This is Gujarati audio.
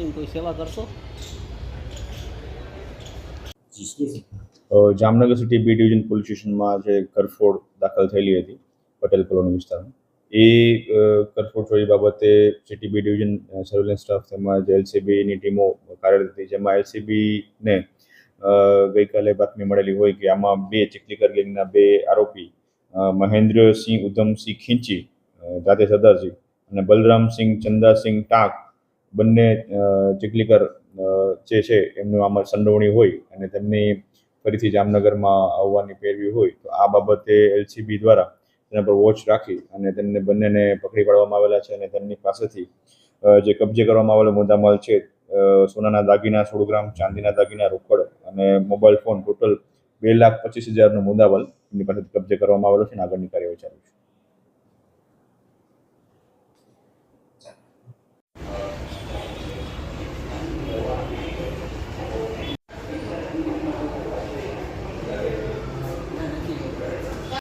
કરીને કોઈ સેવા કરશો? Jamnagar city B division police સ્ટેશનમાં જે કરફોડ દાખલ થયેલી હતી, પટેલ કોલોની વિસ્તારમાં. એ કરફોડ ચોરી બાબતે city B division surveillance staff તેમજ એલસીબીની ટીમો કાર્યરત હતી, જેમાં એલસીબીને ગઈકાલે બાતમી મળેલી હોય કે આમાં બે ચીખલીકર ગેંગના બે આરોપી મહેન્દ્રસિંહ ઉધમસિંહ ખીંચી દાદે સરદારસિંહ અને બલરામસિંહ ચંદાસિંહ ટાંક બંને ચીખલીકર જે છે એમનું આમાં સંડોવણી હોય અને તેમની ફરીથી જામનગરમાં આવવાની પેરવી હોય, તો આ બાબતે એલસીબી દ્વારા તેના પર વોચ રાખી અને તેમને બંનેને પકડી પાડવામાં આવેલા છે અને તેમની પાસેથી જે કબજે કરવામાં આવેલો મુદ્દામાલ છે સોનાના દાગીના સોળ ગ્રામ ચાંદીના દાગીના, રોકડ અને મોબાઈલ ફોન ટોટલ બે લાખ પચીસ હજારનો મુદ્દામાલ એમની પાસેથી કબજે કરવામાં આવેલો છે અને આગળની કાર્યવાહી ચાલુ છે.